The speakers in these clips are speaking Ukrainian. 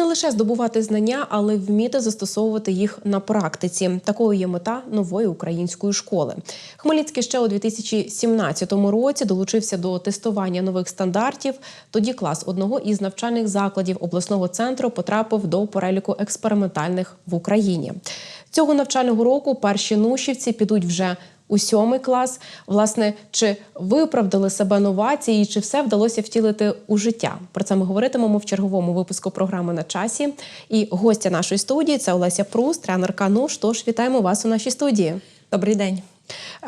Не лише здобувати знання, але вміти застосовувати їх на практиці. Такою є мета нової української школи. Хмельницький ще у 2017 році долучився до тестування нових стандартів. Тоді клас одного із навчальних закладів обласного центру потрапив до переліку експериментальних в Україні. Цього навчального року перші нушівці підуть вже у сьомий клас. Власне, чи виправдали себе новації, чи все вдалося втілити у життя? Про це ми говоритимемо в черговому випуску програми на часі. І гостя нашої студії це Олеся Прус, тренерка Ну що ж, вітаємо вас у нашій студії. Добрий день.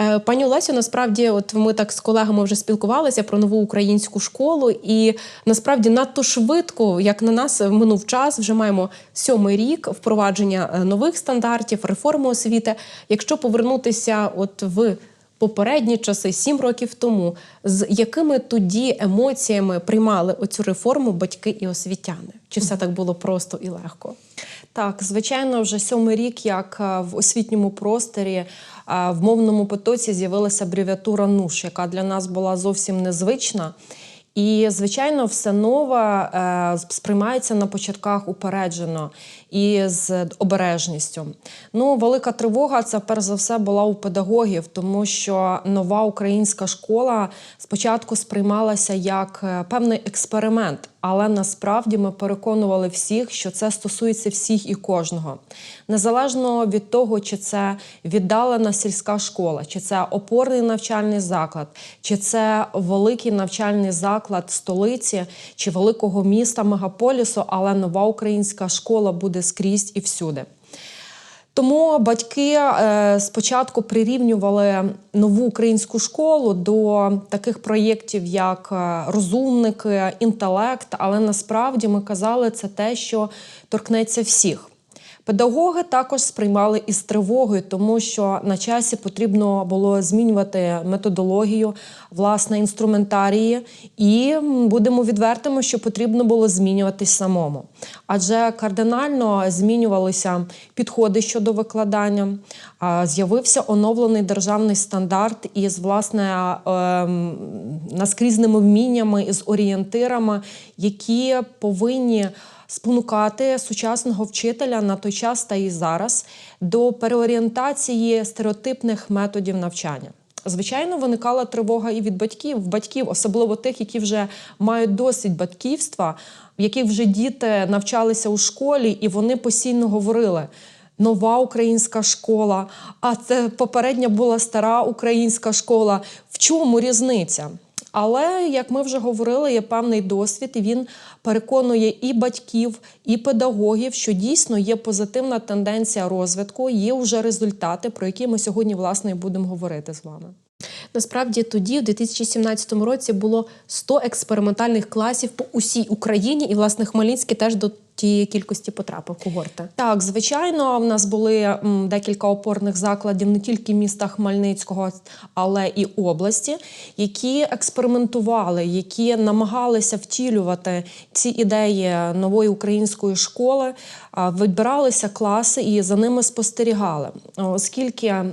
Е, Пані Олесю, насправді, от ми так з колегами вже спілкувалися про нову українську школу, і насправді надто швидко, як на нас минув час, вже маємо сьомий рік впровадження е, нових стандартів, реформи освіти. Якщо повернутися, от в попередні часи, сім років тому, з якими тоді емоціями приймали оцю реформу батьки і освітяни? Чи все так було просто і легко? Так, звичайно, вже сьомий рік, як е, в освітньому просторі е, в мовному потоці з'явилася абревіатура НУШ, яка для нас була зовсім незвична. І, звичайно, все нове е, сприймається на початках упереджено і з обережністю. Ну, велика тривога це перш за все була у педагогів, тому що нова українська школа спочатку сприймалася як е, певний експеримент. Але насправді ми переконували всіх, що це стосується всіх і кожного. Незалежно від того, чи це віддалена сільська школа, чи це опорний навчальний заклад, чи це великий навчальний заклад столиці чи великого міста мегаполісу, але нова українська школа буде скрізь і всюди. Тому батьки е, спочатку прирівнювали нову українську школу до таких проєктів, як е, розумники, інтелект. Але насправді ми казали це те, що торкнеться всіх. Педагоги також сприймали із тривогою, тому що на часі потрібно було змінювати методологію, власне, інструментарії, і будемо відвертими, що потрібно було змінюватись самому. Адже кардинально змінювалися підходи щодо викладання. З'явився оновлений державний стандарт із власне ем, наскрізними вміннями із орієнтирами, які повинні спонукати сучасного вчителя на той час та і зараз до переорієнтації стереотипних методів навчання. Звичайно, виникала тривога і від батьків, батьків, особливо тих, які вже мають досвід батьківства, в яких вже діти навчалися у школі, і вони постійно говорили. Нова українська школа, а це попередня була стара українська школа. В чому різниця? Але як ми вже говорили, є певний досвід, і він переконує і батьків, і педагогів, що дійсно є позитивна тенденція розвитку, є вже результати, про які ми сьогодні власне і будемо говорити з вами. Насправді тоді, в 2017 році, було 100 експериментальних класів по усій Україні, і власне Хмельницький теж до тієї кількості потрапив когорти. Так, звичайно, в нас були декілька опорних закладів не тільки міста Хмельницького, але і області, які експериментували, які намагалися втілювати ці ідеї нової української школи. Вибиралися класи і за ними спостерігали, оскільки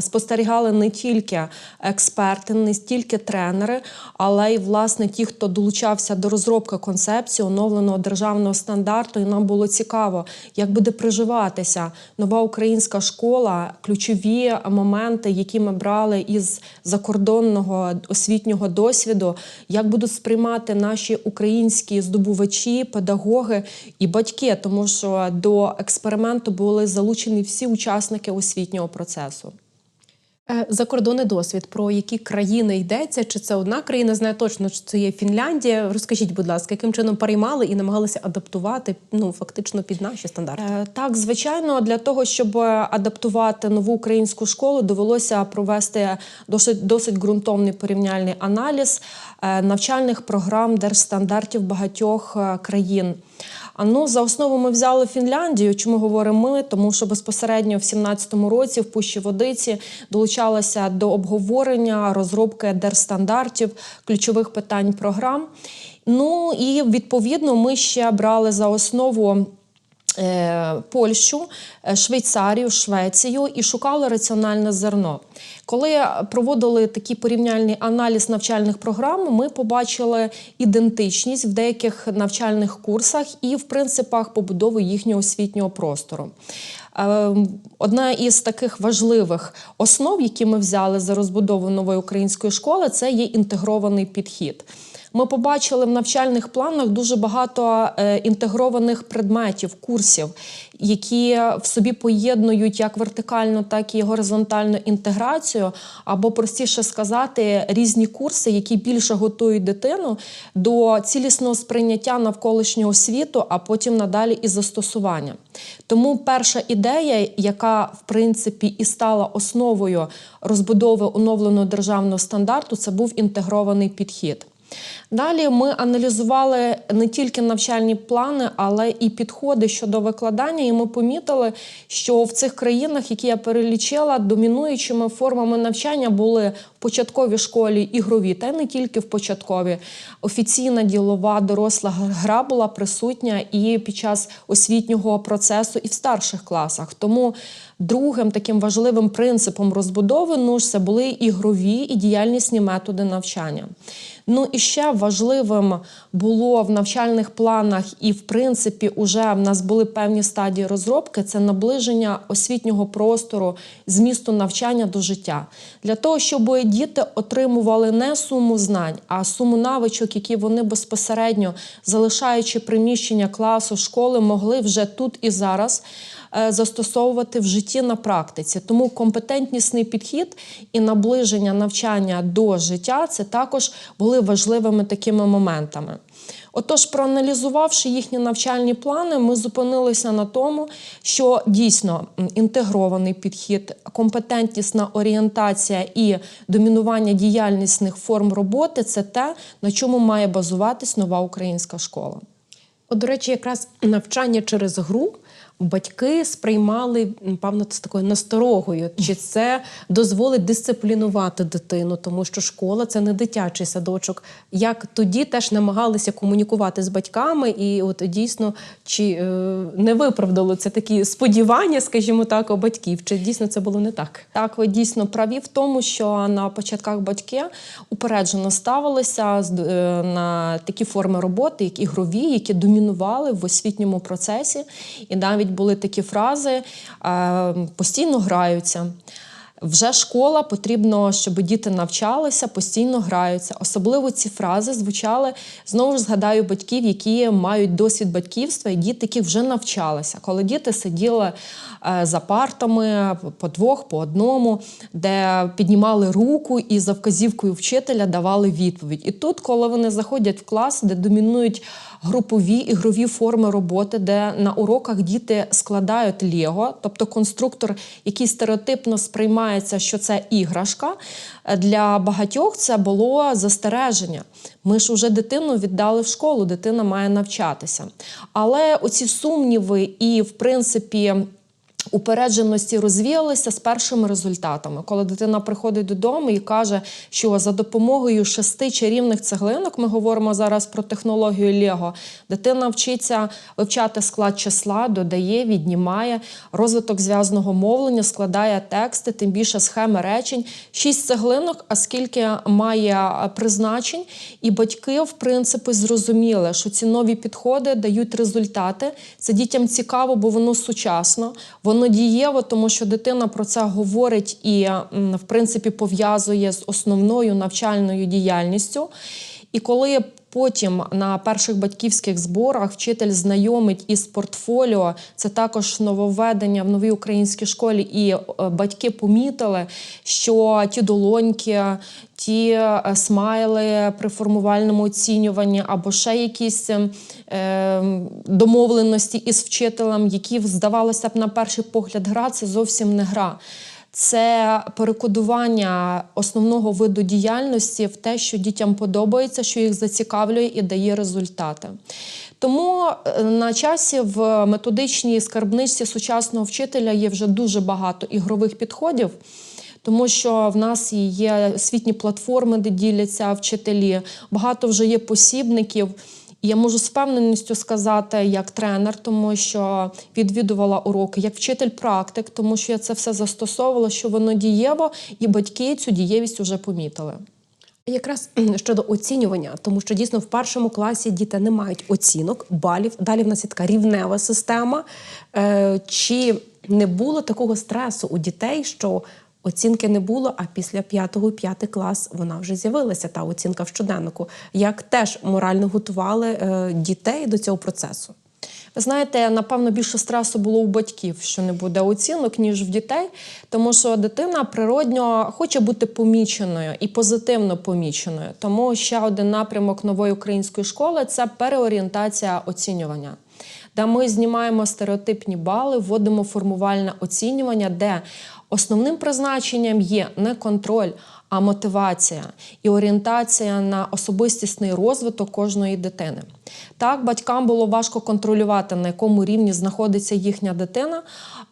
спостерігали не тільки експерти, не стільки тренери, але й власне ті, хто долучався до розробки концепції оновленого державного стандарту. І нам було цікаво, як буде приживатися нова українська школа, ключові моменти, які ми брали із закордонного освітнього досвіду, як будуть сприймати наші українські здобувачі, педагоги і батьки, тому що до експерименту були залучені всі учасники освітнього процесу. Е, Закордонний досвід, про які країни йдеться? Чи це одна країна? Знаю точно, що це є Фінляндія. Розкажіть, будь ласка, яким чином переймали і намагалися адаптувати ну фактично під наші стандарти? Е, Так, звичайно, для того, щоб адаптувати нову українську школу, довелося провести досить досить ґрунтовний порівняльний аналіз е, навчальних програм держстандартів багатьох е, країн. А ну за основу ми взяли Фінляндію. Чому говоримо ми? Тому що безпосередньо в 17-му році в Пущі Водиці долучалася до обговорення розробки держстандартів, ключових питань програм. Ну і відповідно ми ще брали за основу. Е, Польщу, е, Швейцарію, Швецію і шукали раціональне зерно. Коли проводили такий порівняльний аналіз навчальних програм, ми побачили ідентичність в деяких навчальних курсах і в принципах побудови їхнього освітнього простору. Е, Одна із таких важливих основ, які ми взяли за розбудову нової української школи, це є інтегрований підхід. Ми побачили в навчальних планах дуже багато е, інтегрованих предметів, курсів, які в собі поєднують як вертикальну, так і горизонтальну інтеграцію, або простіше сказати, різні курси, які більше готують дитину до цілісного сприйняття навколишнього світу, а потім надалі і застосування. Тому перша ідея, яка в принципі і стала основою розбудови оновленого державного стандарту, це був інтегрований підхід. Далі ми аналізували не тільки навчальні плани, але і підходи щодо викладання. І ми помітили, що в цих країнах, які я перелічила, домінуючими формами навчання були в початковій школі ігрові, та не тільки в початковій. Офіційна ділова доросла гра була присутня і під час освітнього процесу, і в старших класах. Тому другим таким важливим принципом розбудови НУШ це були ігрові і діяльнісні методи навчання. Ну і ще важливим було в навчальних планах, і в принципі, уже в нас були певні стадії розробки. Це наближення освітнього простору, змісту навчання до життя для того, щоб діти отримували не суму знань, а суму навичок, які вони безпосередньо залишаючи приміщення класу, школи, могли вже тут і зараз застосовувати в житті на практиці. Тому компетентнісний підхід і наближення навчання до життя це також були важливими такими моментами. Отож, проаналізувавши їхні навчальні плани, ми зупинилися на тому, що дійсно інтегрований підхід, компетентнісна орієнтація і домінування діяльнісних форм роботи це те, на чому має базуватись нова українська школа. От, до речі, якраз навчання через гру батьки сприймали, напевно, з такою насторогою. Чи це дозволить дисциплінувати дитину, тому що школа це не дитячий садочок. Як тоді теж намагалися комунікувати з батьками, і от дійсно чи е, не виправдало це такі сподівання, скажімо так, у батьків? Чи дійсно це було не так? Так, ви дійсно праві в тому, що на початках батьки упереджено ставилися е, на такі форми роботи, як ігрові, які домінували в освітньому процесі. І навіть були такі фрази постійно граються. Вже школа потрібно, щоб діти навчалися, постійно граються. Особливо ці фрази звучали знову ж згадаю батьків, які мають досвід батьківства, і діти, які вже навчалися. Коли діти сиділи е, за партами по двох, по одному, де піднімали руку і за вказівкою вчителя давали відповідь. І тут, коли вони заходять в клас, де домінують групові ігрові форми роботи, де на уроках діти складають Лего, тобто конструктор, який стереотипно сприймається, що це іграшка. Для багатьох це було застереження. Ми ж уже дитину віддали в школу, дитина має навчатися. Але оці сумніви і, в принципі, упередженості розвіялися з першими результатами, коли дитина приходить додому і каже, що за допомогою шести чарівних цеглинок, ми говоримо зараз про технологію Лего, дитина вчиться вивчати склад числа, додає, віднімає розвиток зв'язного мовлення, складає тексти, тим більше схеми речень. Шість цеглинок, а скільки має призначень, і батьки, в принципі, зрозуміли, що ці нові підходи дають результати. Це дітям цікаво, бо воно сучасно, воно дієво, тому що дитина про це говорить і, в принципі, пов'язує з основною навчальною діяльністю. І коли потім на перших батьківських зборах вчитель знайомить із портфоліо, це також нововведення в новій українській школі, і е, батьки помітили, що ті долоньки, ті е, смайли при формувальному оцінюванні або ще якісь е, домовленості із вчителем, які здавалося б на перший погляд гра, це зовсім не гра. Це перекодування основного виду діяльності в те, що дітям подобається, що їх зацікавлює і дає результати. Тому е, на часі в методичній скарбничці сучасного вчителя є вже дуже багато ігрових підходів. Тому що в нас є освітні платформи, де діляться вчителі, багато вже є посібників. Я можу з впевненістю сказати, як тренер, тому що відвідувала уроки, як вчитель практик, тому що я це все застосовувала, що воно дієво, і батьки цю дієвість вже помітили. Якраз щодо оцінювання, тому що дійсно в першому класі діти не мають оцінок, балів. Далі в нас є така рівнева система. Е, чи не було такого стресу у дітей, що оцінки не було, а після п'ятого, п'ятий клас вона вже з'явилася, та оцінка в щоденнику. Як теж морально готували е, дітей до цього процесу? Ви знаєте, напевно, більше стресу було у батьків, що не буде оцінок, ніж в дітей, тому що дитина природньо хоче бути поміченою і позитивно поміченою. Тому ще один напрямок нової української школи це переорієнтація оцінювання. Де ми знімаємо стереотипні бали, вводимо формувальне оцінювання, де основним призначенням є не контроль, а мотивація і орієнтація на особистісний розвиток кожної дитини. Так, батькам було важко контролювати, на якому рівні знаходиться їхня дитина,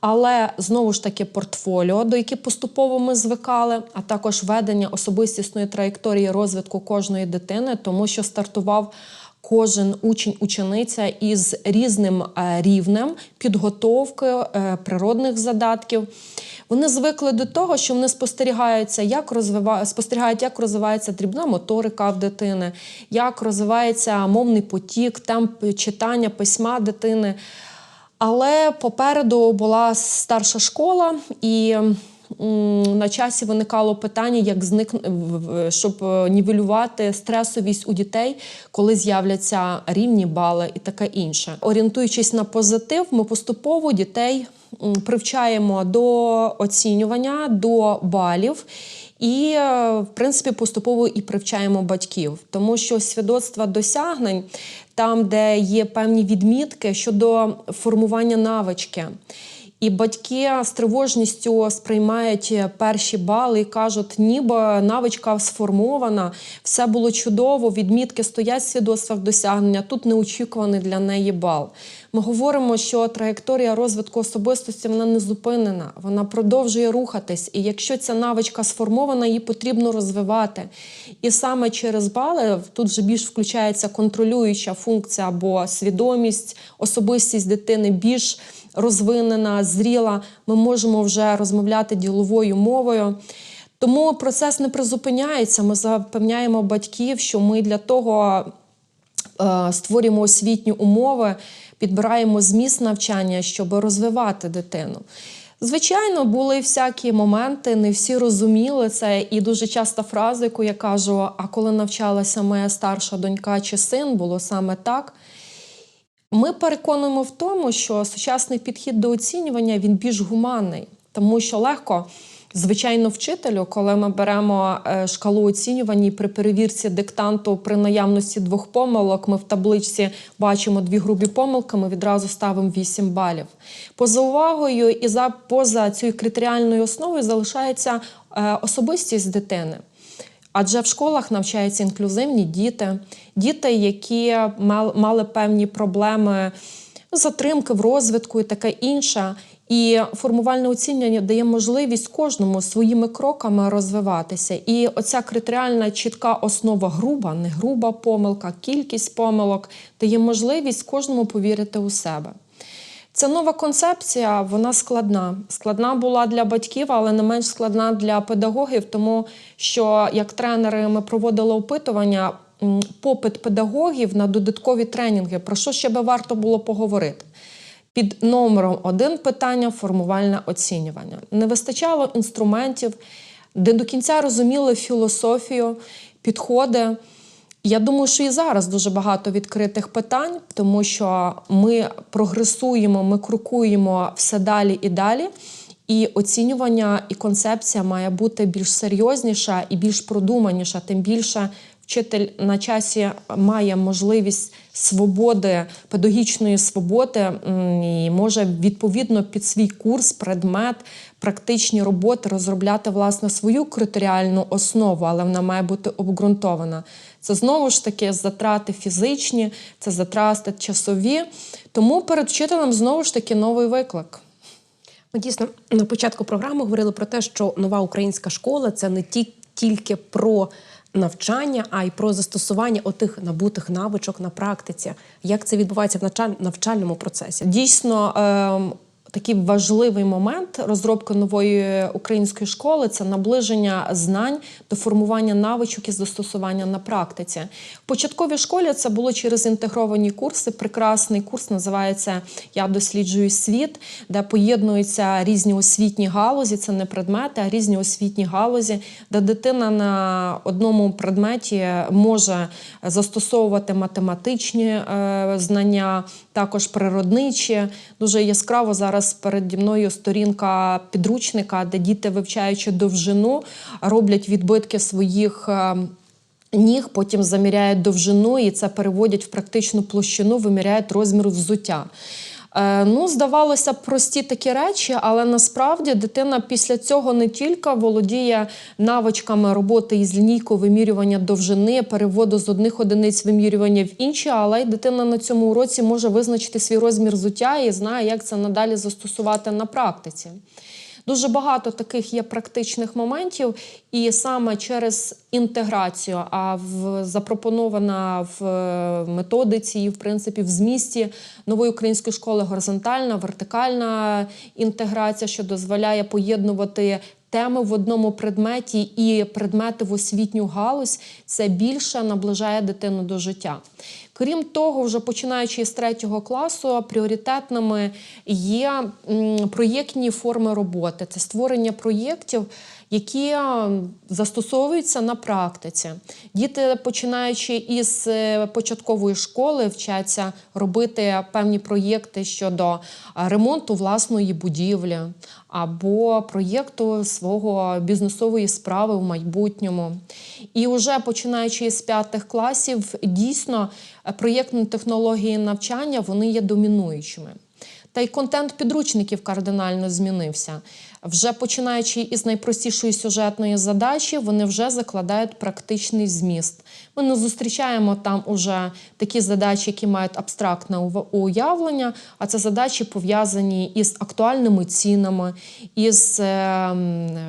але знову ж таки портфоліо, до яких поступово ми звикали, а також ведення особистісної траєкторії розвитку кожної дитини, тому що стартував кожен учень, учениця із різним е, рівнем підготовки е, природних задатків. Вони звикли до того, що вони спостерігаються, як розвива... спостерігають, як розвивається дрібна моторика в дитини, як розвивається мовний потік, темп читання, письма дитини. Але попереду була старша школа, і на часі виникало питання, як зник... щоб е, нівелювати стресовість у дітей, коли з'являться рівні бали і таке інше. Орієнтуючись на позитив, ми поступово дітей привчаємо до оцінювання, до балів. І, е, в принципі, поступово і привчаємо батьків, тому що свідоцтва досягнень, там, де є певні відмітки щодо формування навички. І батьки з тривожністю сприймають перші бали і кажуть, ніби навичка сформована, все було чудово, відмітки стоять в свідоцтвах досягнення, тут неочікуваний для неї бал. Ми говоримо, що траєкторія розвитку особистості вона не зупинена, вона продовжує рухатись. І якщо ця навичка сформована, її потрібно розвивати. І саме через бали тут вже більш включається контролююча функція або свідомість, особистість дитини більш розвинена, зріла. Ми можемо вже розмовляти діловою мовою. Тому процес не призупиняється. Ми запевняємо батьків, що ми для того е, створюємо освітні умови, підбираємо зміст навчання, щоб розвивати дитину. Звичайно, були всякі моменти, не всі розуміли це. І дуже часто фраза, яку я кажу: а коли навчалася моя старша донька чи син, було саме так. Ми переконуємо в тому, що сучасний підхід до оцінювання він більш гуманний, тому що легко, звичайно, вчителю, коли ми беремо е, шкалу оцінювання при перевірці диктанту при наявності двох помилок, ми в табличці бачимо дві грубі помилки, ми відразу ставимо 8 балів. Поза увагою і за поза цією критеріальною основою залишається е, особистість дитини. Адже в школах навчаються інклюзивні діти, діти, які мали певні проблеми, затримки в розвитку і таке інше. І формувальне оцінювання дає можливість кожному своїми кроками розвиватися. І оця критеріальна чітка основа груба, не груба помилка, кількість помилок дає можливість кожному повірити у себе. Ця нова концепція вона складна. Складна була для батьків, але не менш складна для педагогів, тому що як тренери ми проводили опитування, попит педагогів на додаткові тренінги. Про що ще би варто було поговорити? Під номером один питання формувальне оцінювання. Не вистачало інструментів, де до кінця розуміли філософію, підходи. Я думаю, що і зараз дуже багато відкритих питань, тому що ми прогресуємо, ми крокуємо все далі і далі. І оцінювання і концепція має бути більш серйозніша і більш продуманіша. Тим більше вчитель на часі має можливість свободи, педагогічної свободи і може відповідно під свій курс, предмет, практичні роботи розробляти власне свою критеріальну основу, але вона має бути обґрунтована. Це знову ж таки затрати фізичні, це затрати часові. Тому перед вчителем знову ж таки новий виклик. Ми дійсно на початку програми говорили про те, що нова українська школа це не ті, тільки про навчання, а й про застосування отих набутих навичок на практиці. Як це відбувається в навчальному процесі? Дійсно, ем, такий важливий момент розробки нової української школи це наближення знань до формування навичок і застосування на практиці. В початковій школі це було через інтегровані курси. Прекрасний курс називається Я досліджую світ, де поєднуються різні освітні галузі. Це не предмети, а різні освітні галузі, де дитина на одному предметі може застосовувати математичні е, знання, також природничі. Дуже яскраво зараз переді мною сторінка підручника, де діти, вивчаючи довжину, роблять відбитки своїх. е, Ніг потім заміряють довжину і це переводять в практичну площину, виміряють розмір взуття. Е, ну, здавалося б, прості такі речі, але насправді дитина після цього не тільки володіє навичками роботи із лінійкою вимірювання довжини, переводу з одних одиниць вимірювання в інші, але й дитина на цьому уроці може визначити свій розмір взуття і знає, як це надалі застосувати на практиці. Дуже багато таких є практичних моментів, і саме через інтеграцію, а в запропонована в е, методиці і в принципі в змісті нової української школи горизонтальна, вертикальна інтеграція, що дозволяє поєднувати. Теми в одному предметі і предмети в освітню галузь це більше наближає дитину до життя. Крім того, вже починаючи з третього класу, пріоритетними є проєктні форми роботи. Це створення проєктів, які застосовуються на практиці. Діти, починаючи із е, початкової школи, вчаться робити певні проєкти щодо ремонту власної будівлі або проєкту свого бізнесової справи в майбутньому. І вже починаючи з п'ятих класів, дійсно е, проєктні технології навчання вони є домінуючими. Та й контент підручників кардинально змінився. Вже починаючи із найпростішої сюжетної задачі, вони вже закладають практичний зміст. Ми не зустрічаємо там уже такі задачі, які мають абстрактне уявлення, а це задачі пов'язані із актуальними цінами, із е,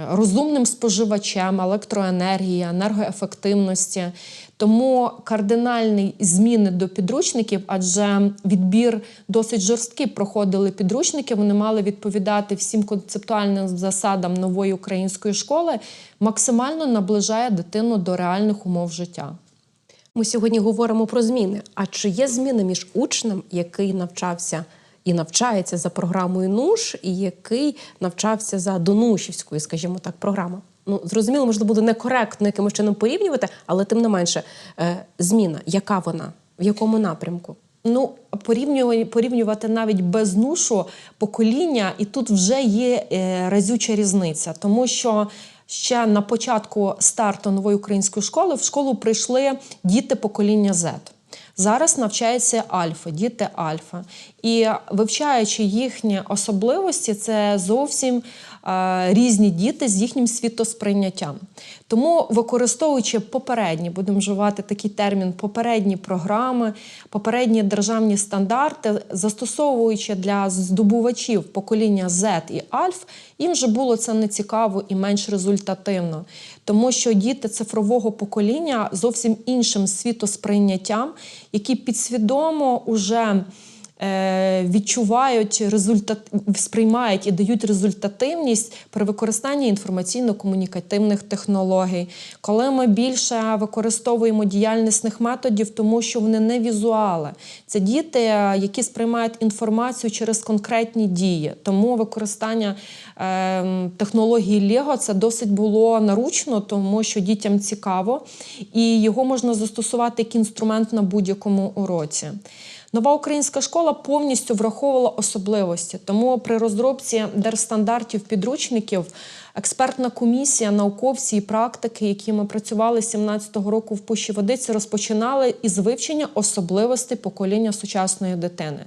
розумним споживачем електроенергії, енергоефективності. Тому кардинальні зміни до підручників, адже відбір досить жорсткий проходили підручники. Вони мали відповідати всім концептуальним засадам нової української школи, максимально наближає дитину до реальних умов життя. Ми сьогодні говоримо про зміни. А чи є зміни між учнем, який навчався і навчається за програмою НУШ, і який навчався за Донушівською, скажімо так, програмою? Ну, зрозуміло, можливо, буде некоректно якимось чином порівнювати, але тим не менше, е, зміна, яка вона, в якому напрямку? Ну, порівнювати, порівнювати навіть без нушу покоління, і тут вже є е, разюча різниця, тому що ще на початку старту нової української школи в школу прийшли діти покоління Z. Зараз навчаються альфа, діти альфа. І вивчаючи їхні особливості, це зовсім різні діти з їхнім світосприйняттям. Тому, використовуючи попередні, будемо вживати такий термін, попередні програми, попередні державні стандарти, застосовуючи для здобувачів покоління Z і Альф, їм вже було це нецікаво і менш результативно, тому що діти цифрового покоління зовсім іншим світосприйняттям, які підсвідомо уже е, відчувають результат, сприймають і дають результативність при використанні інформаційно-комунікативних технологій. Коли ми більше використовуємо діяльнісних методів, тому що вони не візуали. Це діти, е, які сприймають інформацію через конкретні дії. Тому використання е, технології Лего це досить було наручно, тому що дітям цікаво, і його можна застосувати як інструмент на будь-якому уроці. Нова українська школа повністю враховувала особливості. Тому при розробці держстандартів підручників експертна комісія, науковці і практики, які ми працювали з 17-го року в Пущі Водиці, розпочинали із вивчення особливостей покоління сучасної дитини.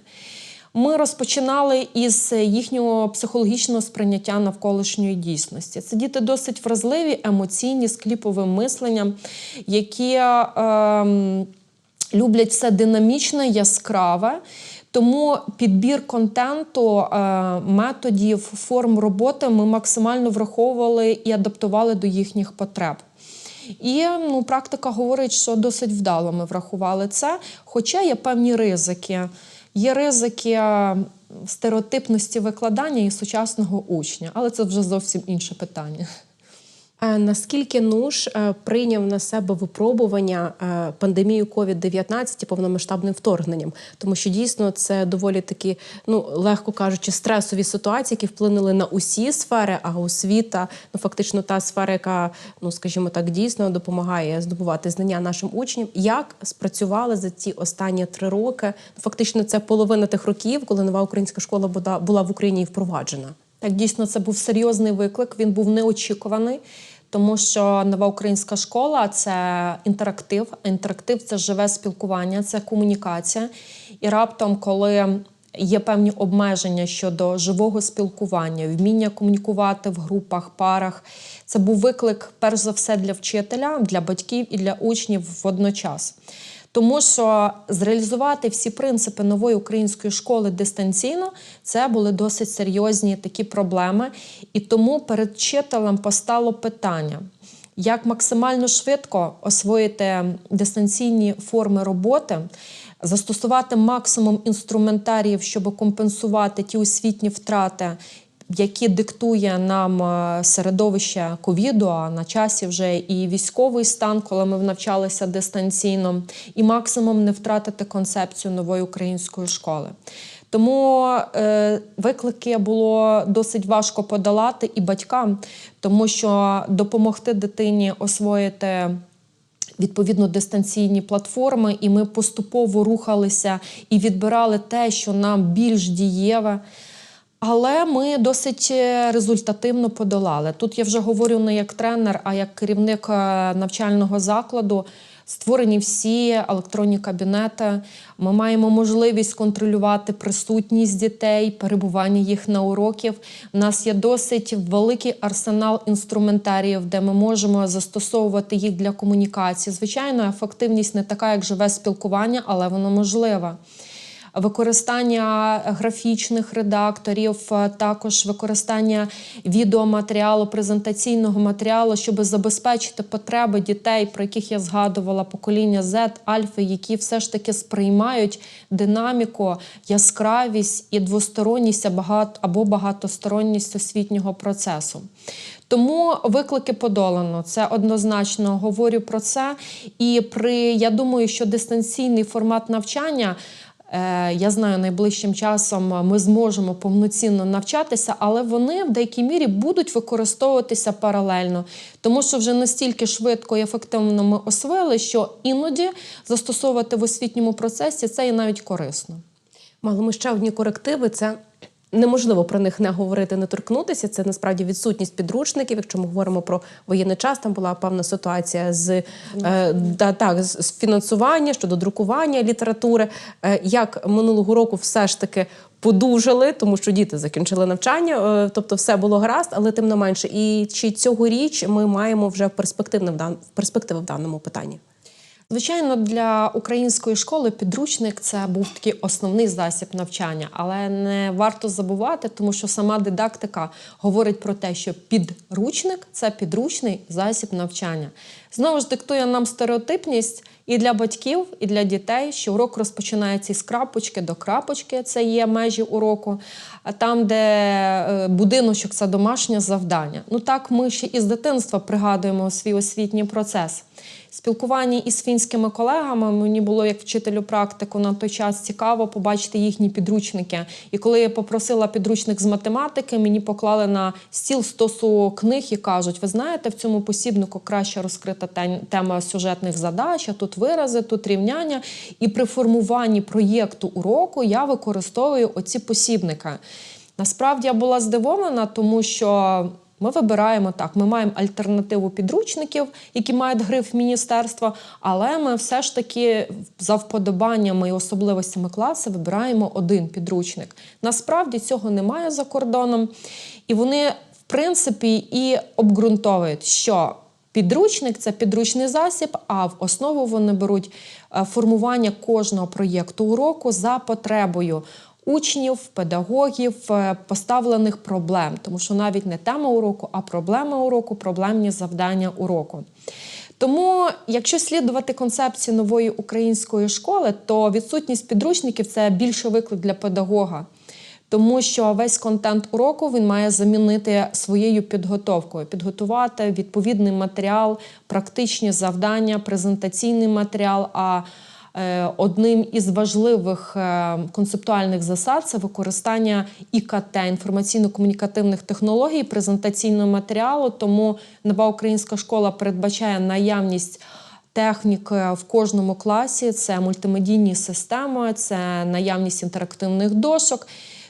Ми розпочинали із їхнього психологічного сприйняття навколишньої дійсності. Це діти досить вразливі, емоційні, з кліповим мисленням, які. Е, люблять все динамічне, яскраве. Тому підбір контенту, е, методів, форм роботи ми максимально враховували і адаптували до їхніх потреб. І ну, практика говорить, що досить вдало ми врахували це. Хоча є певні ризики. Є ризики е, стереотипності викладання і сучасного учня, але це вже зовсім інше питання. Наскільки НУШ е, прийняв на себе випробування е, пандемію COVID-19 і повномасштабним вторгненням? Тому що дійсно це доволі такі, ну легко кажучи, стресові ситуації, які вплинули на усі сфери, а освіта, ну фактично та сфера, яка, ну скажімо так, дійсно допомагає здобувати знання нашим учням. Як спрацювали за ці останні три роки? Ну, фактично, це половина тих років, коли нова українська школа була- в Україні впроваджена. Так, дійсно, це був серйозний виклик. Він був неочікуваний, тому що нова українська школа це інтерактив. Інтерактив це живе спілкування, це комунікація. І раптом, коли є певні обмеження щодо живого спілкування, вміння комунікувати в групах, парах, це був виклик, перш за все, для вчителя, для батьків і для учнів водночас. Тому що зреалізувати всі принципи нової української школи дистанційно це були досить серйозні такі проблеми. І тому перед вчителем постало питання. Як максимально швидко освоїти дистанційні форми роботи, застосувати максимум інструментаріїв, щоб компенсувати ті освітні втрати, які диктує нам е, середовище ковіду, а на часі вже і військовий стан, коли ми навчалися дистанційно, і максимум не втратити концепцію нової української школи. Тому е, виклики було досить важко подолати і батькам, тому що допомогти дитині освоїти відповідно дистанційні платформи, і ми поступово рухалися і відбирали те, що нам більш дієве. Але ми досить е, результативно подолали. Тут я вже говорю не як тренер, а як керівник е, навчального закладу. Створені всі електронні кабінети. Ми маємо можливість контролювати присутність дітей, перебування їх на уроків. У нас є досить великий арсенал інструментаріїв, де ми можемо застосовувати їх для комунікації. Звичайно, ефективність не така, як живе спілкування, але воно можливе використання графічних редакторів, е, також використання відеоматеріалу, презентаційного матеріалу, щоб забезпечити потреби дітей, про яких я згадувала, покоління Z, альфи, які все ж таки сприймають динаміку, яскравість і двосторонність або- або багатосторонність освітнього процесу. Тому виклики подолано. Це однозначно говорю про це. І при я думаю, що дистанційний формат навчання. Е, Я знаю, найближчим часом ми зможемо повноцінно навчатися, але вони в деякій мірі будуть використовуватися паралельно, тому що вже настільки швидко і ефективно ми освоїли, що іноді застосовувати в освітньому процесі це і навіть корисно. Мали ми ще одні корективи. Це неможливо про них не говорити, не торкнутися. Це насправді відсутність підручників. Якщо ми говоримо про воєнний час, там була певна ситуація з, е, да, так, з з фінансування щодо друкування літератури. Е, як минулого року все ж таки. Подужали, тому що діти закінчили навчання, е, тобто все було гаразд, але тим не менше. І чи цьогоріч ми маємо вже перспективне в дан... перспективи в даному питанні? Звичайно, для української школи підручник це був такий основний засіб навчання, але не варто забувати, тому що сама дидактика говорить про те, що підручник це підручний засіб навчання. Знову ж диктує нам стереотипність і для батьків, і для дітей, що урок розпочинається із крапочки до крапочки, це є межі уроку. Там, де е, будиночок, це домашнє завдання. Ну так ми ще із дитинства пригадуємо свій освітній процес. Спілкування із фінськими колегами мені було як вчителю практику на той час цікаво побачити їхні підручники. І коли я попросила підручник з математики, мені поклали на стіл стосу книг і кажуть: ви знаєте, в цьому посібнику краще розкрита тема сюжетних задач, а тут вирази, тут рівняння. І при формуванні проєкту уроку я використовую оці посібники. Насправді я була здивована, тому що ми вибираємо так. Ми маємо альтернативу підручників, які мають гриф міністерства, але ми все ж таки за вподобаннями і особливостями класу вибираємо один підручник. Насправді цього немає за кордоном, і вони, в принципі, і обґрунтовують, що Підручник це підручний засіб, а в основу вони беруть е, формування кожного проєкту уроку за потребою учнів, педагогів, е, поставлених проблем, тому що навіть не тема уроку, а проблема уроку, проблемні завдання уроку. Тому, якщо слідувати концепції нової української школи, то відсутність підручників це більше виклик для педагога. Тому що весь контент уроку він має замінити своєю підготовкою, підготувати відповідний матеріал, практичні завдання, презентаційний матеріал. А одним із важливих е, концептуальних засад це використання ІКТ інформаційно-комунікативних технологій, презентаційного матеріалу. Тому нова українська школа передбачає наявність. Технік е, в кожному класі це мультимедійні системи, це наявність інтерактивних дошок.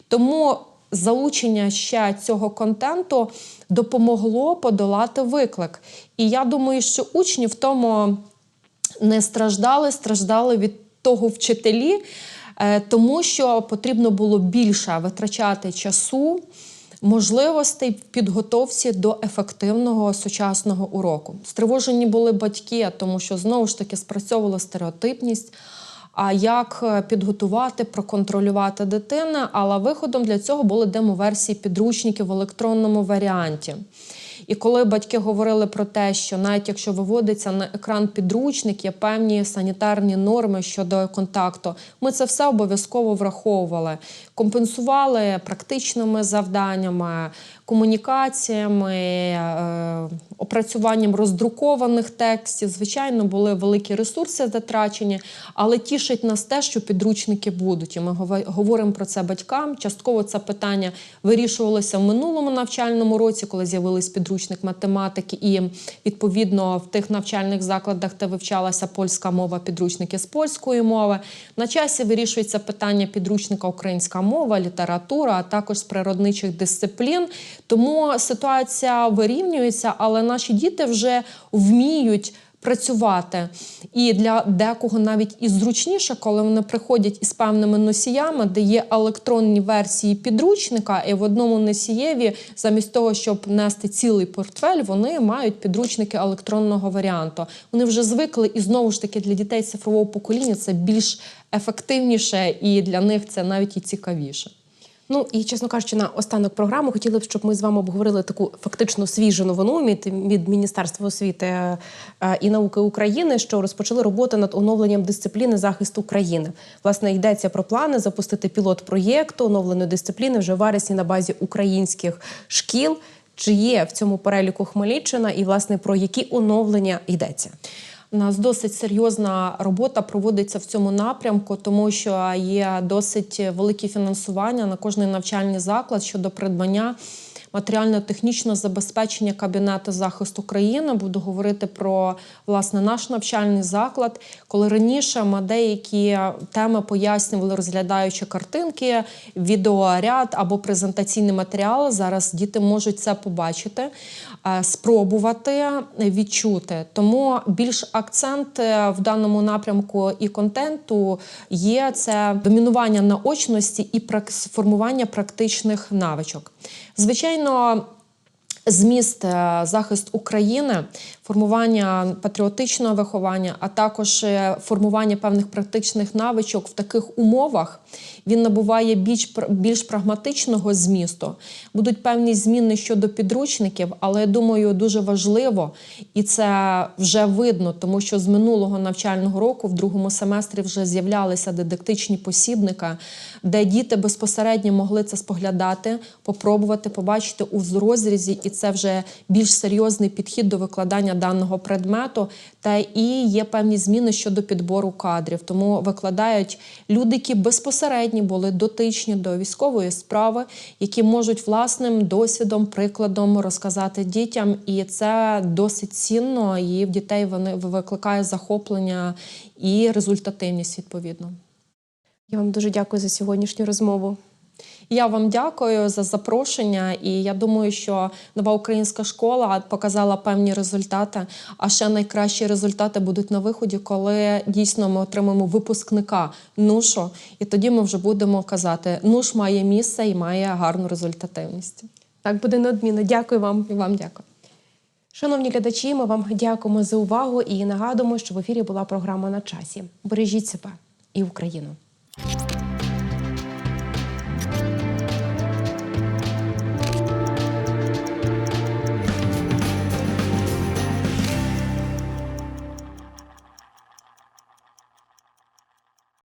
Тому залучення ще цього контенту допомогло подолати виклик. І я думаю, що учні в тому не страждали, страждали від того вчителі, е, тому що потрібно було більше витрачати часу. Можливостей в підготовці до ефективного сучасного уроку. Стривожені були батьки, тому що знову ж таки спрацьовувала стереотипність. А як е, підготувати, проконтролювати дитину? Але виходом для цього були демо-версії підручників в електронному варіанті. І коли батьки говорили про те, що навіть якщо виводиться на екран підручник, є певні санітарні норми щодо контакту, ми це все обов'язково враховували, компенсували практичними завданнями, комунікаціями, е, опрацюванням роздрукованих текстів. Звичайно, були великі ресурси затрачені, але тішить нас те, що підручники будуть. І ми говоримо про це батькам. Частково це питання вирішувалося в минулому навчальному році, коли з'явились підручник математики, і відповідно в тих навчальних закладах, де вивчалася польська мова, підручники з польської мови. На часі вирішується питання підручника українська мова, література, а також з природничих дисциплін. Тому ситуація вирівнюється, але наші діти вже вміють. Працювати і для декого навіть і зручніше, коли вони приходять із певними носіями, де є електронні версії підручника, і в одному носієві, замість того, щоб нести цілий портфель, вони мають підручники електронного варіанту. Вони вже звикли, і знову ж таки для дітей цифрового покоління це більш ефективніше, і для них це навіть і цікавіше. Ну і чесно кажучи, на останок програми хотіли б, щоб ми з вами обговорили таку фактично свіжу новину від, від Міністерства освіти е, і науки України, що розпочали роботу над оновленням дисципліни захисту України. Власне, йдеться про плани запустити пілот проєкту оновленої дисципліни вже в вересні на базі українських шкіл. Чи є в цьому переліку Хмельниччина, і власне про які оновлення йдеться? Нас досить серйозна робота проводиться в цьому напрямку, тому що є досить велике фінансування на кожний навчальний заклад щодо придбання матеріально-технічного забезпечення Кабінету захисту країни. Буду говорити про власне наш навчальний заклад. Коли раніше ми деякі теми пояснювали, розглядаючи картинки, відеоряд або презентаційний матеріал. Зараз діти можуть це побачити, е, спробувати відчути. Тому більш акцент е, в даному напрямку і контенту є це домінування наочності і формування практичних навичок. Звичайно. Зміст е, захист України, формування патріотичного виховання, а також е, формування певних практичних навичок в таких умовах він набуває більш більш прагматичного змісту. Будуть певні зміни щодо підручників, але я думаю, дуже важливо, і це вже видно, тому що з минулого навчального року в другому семестрі вже з'являлися дидактичні посібники, де діти безпосередньо могли це споглядати, попробувати, побачити у розрізі, і це вже більш серйозний підхід до викладання даного предмету. Та і є певні зміни щодо підбору кадрів. Тому викладають люди, які безпосередньо були дотичні до військової справи, які можуть власним досвідом, прикладом розказати дітям, і це досить цінно. І в дітей вони викликає захоплення і результативність відповідно. Я вам дуже дякую за сьогоднішню розмову. Я вам дякую за запрошення, і я думаю, що нова українська школа показала певні результати. А ще найкращі результати будуть на виході, коли дійсно ми отримаємо випускника НУШу, і тоді ми вже будемо казати, НУШ має місце і має гарну результативність. Так буде неодмінно. Дякую вам. І вам дякую. Шановні глядачі, ми вам дякуємо за увагу і нагадуємо, що в ефірі була програма на часі. Бережіть себе і Україну.